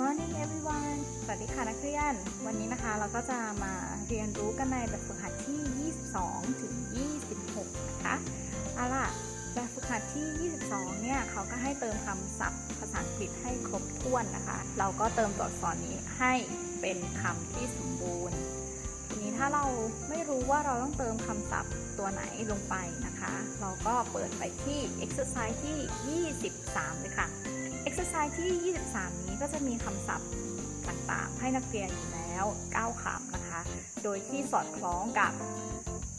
morning everyone สวัสดีค่ะนักเรียน วันนี้นะคะเราก็จะมาเรียนรู้กันในแบบฝึกหัดที่ 22 ถึง 26 นะคะเอาล่ะแบบฝึกหัดที่ 22 เนี่ยเขาก็ให้เติมคำศัพท์ภาษาอังกฤษให้ครบถ้วนนะคะ เราก็เติมตัวอักษรนี้ให้เป็นคำที่สมบูรณ์ ทีนี้ถ้าเราไม่รู้ว่าเราต้องเติมคำศัพท์ตัวไหนลงไปนะคะ เราก็เปิดไปที่ exercise ที่ 23 เลยค่ะ exercise ที่ 23 นี้ก็จะมีคำศัพท์ต่างๆ ให้นักเรียนอยู่แล้ว 9คำนะคะ โดยที่สอดคล้องกับ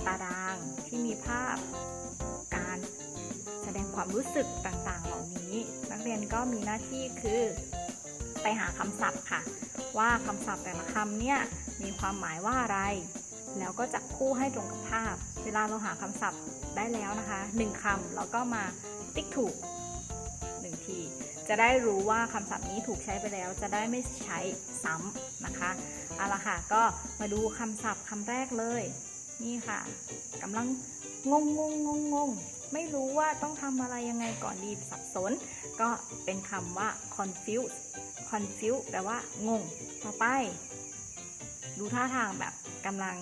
ตารางที่มีภาพการแสดงความรู้สึกต่างๆ เหล่านี้ นักเรียนก็มีหน้าที่คือไปหาคำศัพท์ค่ะ ว่าคำศัพท์แต่ละคำเนี่ยมีความหมายว่าอะไร แล้วก็จับคู่ให้ตรงกับภาพ เวลาเราหาคำศัพท์ได้แล้วนะคะหนึ่งคำเราก็มาติ๊กถูกหนึ่งที จะได้รู้ว่าคำศัพท์นี้ถูกใช้ไปแล้ว จะได้ไม่ใช้ซ้ำนะคะเอาละค่ะก็มาดูคำศัพท์คำแรกเลย นี่ค่ะกำลังงงงงงงไม่รู้ว่าต้องทำอะไรยังไงก่อนดีสับสน ก็เป็นคำว่า confuse confuse แปลว่างง ต่อไป ดูท่าทางแบบกำลัง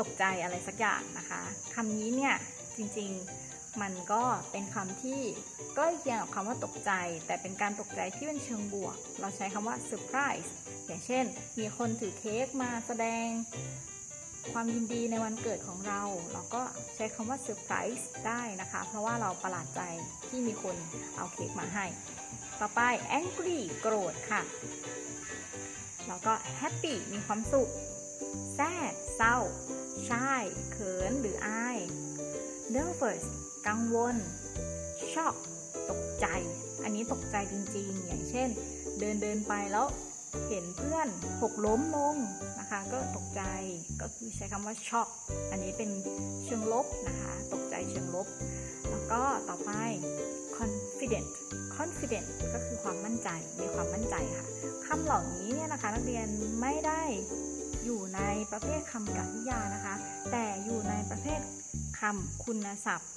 ตกใจอะไรสักอย่างนะคะคำนี้เนี่ยจริงๆ มันก็เป็นคำที่ใกล้เคียงกับคำว่าตกใจ แต่เป็นการตกใจที่เป็นเชิงบวก เราใช้คำว่า surprise อย่างเช่น มีคนถือเค้กมาแสดงความยินดีในวันเกิดของเรา เราก็ใช้คำว่า surprise ได้นะคะ เพราะว่าเราประหลาดใจที่มีคนเอาเค้กมาให้ ต่อไป angry โกรธค่ะ แล้วก็ happy มีความสุข sad เศร้า shy เขินหรืออาย nervous กังวล shock ตกใจ อันนี้ตกใจจริงๆ อย่างเช่น เดินเดินไปแล้วเห็นเพื่อนหกล้มลงนะคะ ก็ตกใจก็คือใช้คำว่า shock อันนี้เป็นเชิงลบนะคะ ตกใจเชิงลบ แล้วก็ต่อไป confident confident ก็คือความมั่นใจมีความมั่นใจค่ะคำเหล่านี้เนี่ยนะคะ นักเรียนไม่ได้อยู่ในประเภทคำกริยานะคะ แต่อยู่ในประเภท คำคุณศัพท์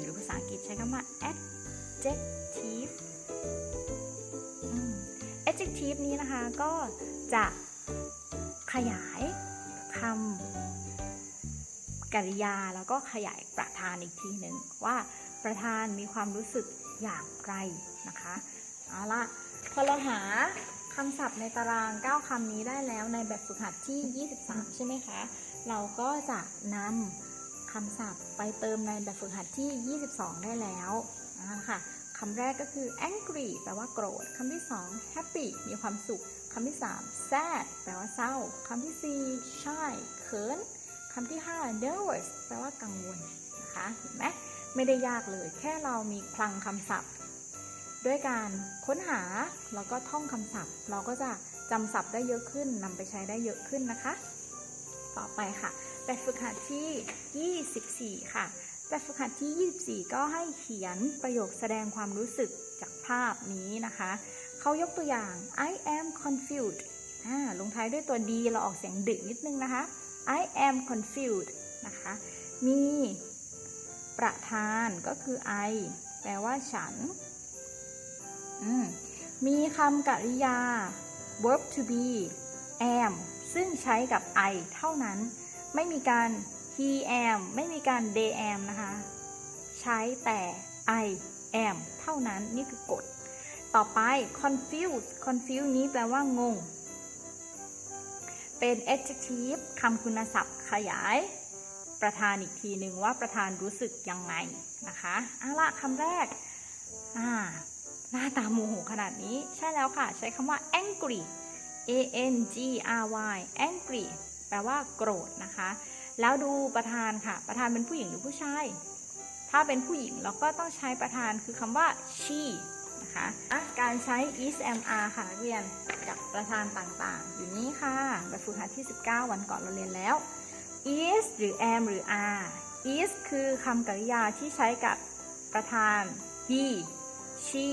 หรือภาษาอังกฤษใช้คำว่า adjective adjective นี้นะคะก็จะขยายคำกริยาแล้วก็ขยายประธานอีกทีหนึ่งว่าประธานมีความรู้สึกอย่างไรนะคะ เอาละพอเราหา คำศัพท์ในตาราง 9 คำนี้ได้แล้วในแบบฝึกหัดที่ 23 ใช่ไหมคะ เราก็จะนำคำศัพท์ไปเติมในแบบฝึกหัดที่ 22 ได้แล้วนะคะคำแรกก็คือ angry แปลว่าโกรธ คำที่ 2 happy มีความสุข คำที่ 3 sad แปลว่าเศร้า คำที่ 4 shy เขิน คำที่ 5 nervous แปลว่ากังวลนะคะ เห็นไหมไม่ได้ยากเลย แค่เรามีคลังคำศัพท์ ด้วยการค้นหาแล้วก็ท่องคำศัพท์ เราก็จะจำศัพท์ได้เยอะขึ้นนำไปใช้ได้เยอะขึ้นนะคะ ต่อไปค่ะแบบฝึกหัดที่ 24 ค่ะแบบฝึกหัดที่ 24 ก็ให้เขียนประโยคแสดงความรู้สึกจากภาพนี้นะคะ เขายกตัวอย่าง I am confused ลงท้ายด้วยตัว D เราออกเสียงดึกนิดนึงนะคะ I am confused นะคะ มีประธานก็คือ I แปลว่าฉัน มีคำกริยา verb to be am ซึ่งใช้กับ I เท่านั้น ไม่มีการ he am ไม่มีการ they am นะคะ ใช้แต่ I am เท่านั้นนี่คือกฎ ต่อไป confuse confuse นี้แปลว่างง เป็น adjective คำคุณศัพท์ขยายประธานอีกทีหนึ่งว่าประธานรู้สึกยังไงนะคะเอาละคำแรกอ่า หน้าตาโมโหขนาดนี้ใช่แล้วค่ะ ใช้คำว่า angry a n g r y angry แปลว่าโกรธนะคะ แล้วดูประธานค่ะ ประธานเป็นผู้หญิงหรือผู้ชาย ถ้าเป็นผู้หญิงเราก็ต้องใช้ประธานคือคำว่า she นะคะะการใช้ is am are ค่ะนักเรียนกับประธานต่างๆ อยู่นี่ค่ะแบบฝึกหัดที่ 19 วันก่อนเราเรียนแล้ว is หรือ am หรือ are is คือคำกริยาที่ใช้กับประธาน he she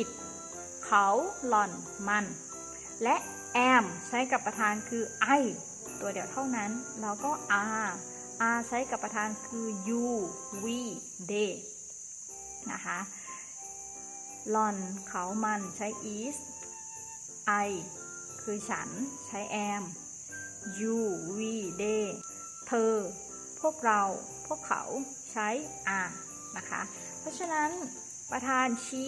it เขาหล่อนมัน และ am ใช้กับประธานคือ I ตัวเดียวเท่านั้น แล้วก็ are are ใช้กับประธานคือ you we they นะคะหลอนเขามันใช้ is I คือฉันใช้ am you we they เธอ พวกเรา พวกเขาใช้ are นะคะ เพราะฉะนั้น ประธาน she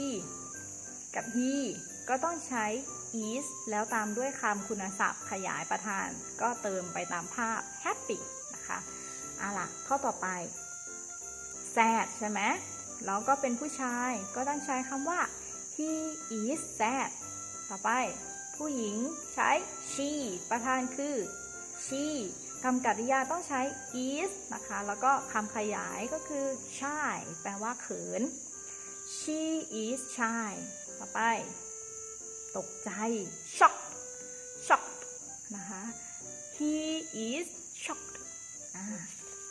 กับ he ก็ต้องใช้ is แล้วตามด้วยคำคุณศัพท์ขยายประธาน ก็เติมไปตามภาพ happy นะคะเอาล่ะ ข้อต่อไป sad ใช่ไหมแล้วก็เป็นผู้ชายก็ต้องใช้คำว่า he is sad ต่อไป ผู้หญิงใช้ she ประธานคือ she คำกริยาต้องใช้ is นะคะ แล้วก็คำขยายก็คือ shy แปลว่าเขิน she is shy ต่อไป ตกใจ shock shock นะคะ he is shocked อ่า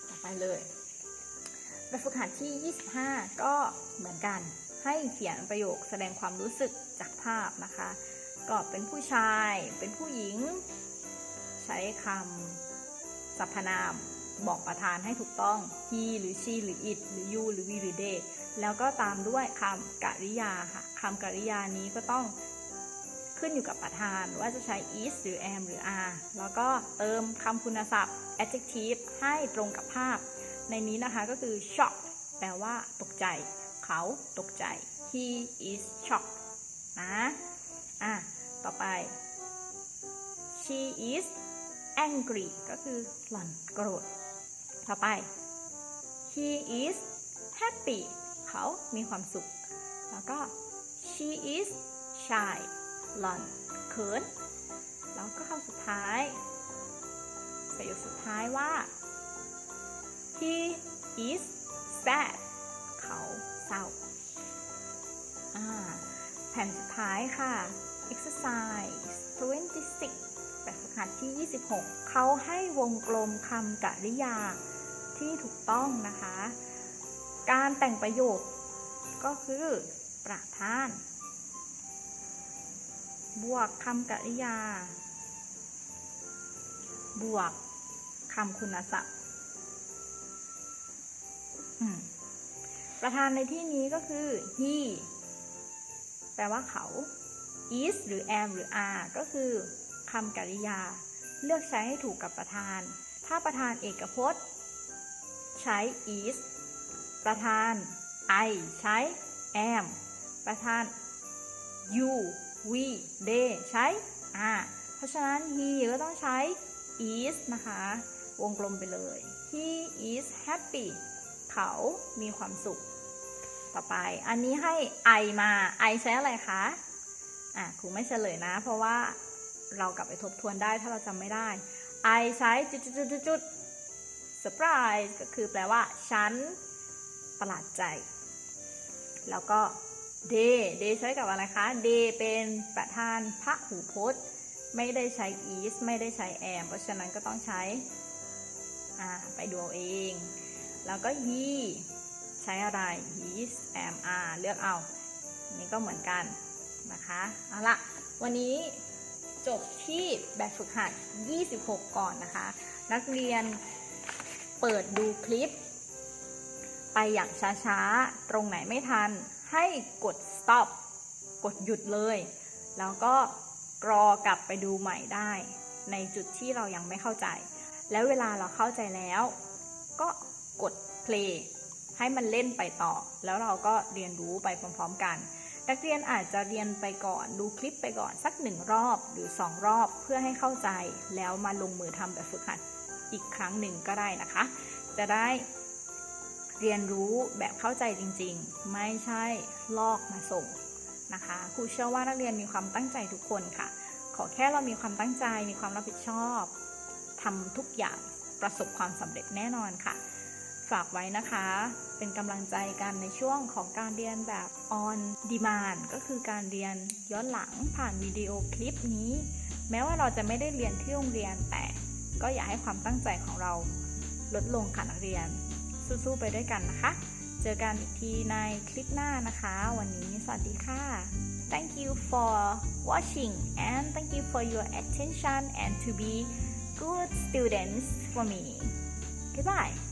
ต่อไปเลยแบบฝึกหัดที่ 25 ก็เหมือนกัน ให้เขียนประโยคแสดงความรู้สึกจากภาพนะคะ ก็เป็นผู้ชาย เป็นผู้หญิง ใช้คำสรรพนามบอกประธานให้ถูกต้อง he หรือ she หรือ it หรือ you หรือ we หรือ they แล้วก็ตามด้วยคำกริยาค่ะคำกริยานี้ก็ต้องขึ้นอยู่กับประธานว่าจะใช้ is หรือ am หรือ are แล้วก็เติมคำคุณศัพท์ adjective ให้ตรงกับภาพ ในนี้นะคะก็คือ shocked แปลว่าตกใจ เขาตกใจ he is shocked นะอะต่อไป she is angry ก็คือหล่อนโกรธ ต่อไป he is happy เขามีความสุข แล้วก็ she is shy หล่อนเขิน แล้วก็คำสุดท้าย ประโยคสุดท้ายว่า he is sad เขาเศร้าอ่าแผ่นสุดท้ายค่ะ exercise 26แบบฝึกหัดที่ 26 เขาให้วงกลมคำกริยาที่ถูกต้องนะคะ การแต่งประโยคก็คือ ประธาน บวกคำกริยา บวกคำคุณศัพท์ประธานในที่นี้ก็คือ he แปลว่าเขา is หรือ am หรือ are ก็คือคำกริยา เลือกใช้ให้ถูกกับประธาน ถ้าประธานเอกพจน์ ใช้ is ประธาน I ใช้ am ประธาน you we they ใช้ are เพราะฉะนั้น he ก็ต้องใช้ is นะคะ วงกลมไปเลย he is happy เขามีความสุข ต่อไป อันนี้ให้ I มา I ใช้อะไรคะ อะครูไม่เฉลยนะ เพราะว่าเรากลับไปทบทวนได้ถ้าเราจำไม่ได้ I ใช้จุดจุดจุดจุด surprise ก็คือแปลว่า ฉัน ประหลาดใจ แล้วก็ day day ใช้กับอะไรคะ day เป็นประธานพระหูพจน์ ไม่ได้ใช้ is ไม่ได้ใช้ am เพราะฉะนั้นก็ต้องใช้อ่าไปดูเอาเอง แล้วก็ he ใช้อะไร his am are เลือกเอานี่ก็เหมือนกันนะคะเอาละวันนี้จบที่แบบฝึกหัด 26 ก่อนนะคะ นักเรียนเปิดดูคลิป ไปอย่างช้าๆ ตรงไหนไม่ทัน ให้กด stop กดหยุดเลย แล้วก็กรอกลับไปดูใหม่ได้ ในจุดที่เรายังไม่เข้าใจ แล้วเวลาเราเข้าใจแล้ว ก็กด play ให้มันเล่นไปต่อ แล้วเราก็เรียนรู้ไปพร้อมๆกัน นักเรียนอาจจะเรียนไปก่อนดูคลิปไปก่อนสักหนึ่งรอบหรือสองรอบเพื่อให้เข้าใจ แล้วมาลงมือทำแบบฝึกหัดอีกครั้งหนึ่งก็ได้นะคะ จะได้ เรียนรู้แบบเข้าใจจริงๆ ไม่ใช่ลอกมาส่งนะคะครูเชื่อว่านักเรียนมีความตั้งใจทุกคนค่ะ ขอแค่เรามีความตั้งใจมีความรับผิดชอบทำทุกอย่างประสบความสำเร็จแน่นอนค่ะ ฝากไว้นะคะ เป็นกำลังใจกันในช่วงของการเรียนแบบ on demand ก็คือการเรียนย้อนหลังผ่านวิดีโอคลิปนี้ แม้ว่าเราจะไม่ได้เรียนที่โรงเรียนแต่ก็อย่าให้ความตั้งใจของเราลดลงค่ะนักเรียน สู้ๆไปด้วยกันนะคะ เจอกันอีกทีในคลิปหน้านะคะ วันนี้สวัสดีค่ะ Thank you for watching and thank you for your attention and to be good students for me. Goodbye.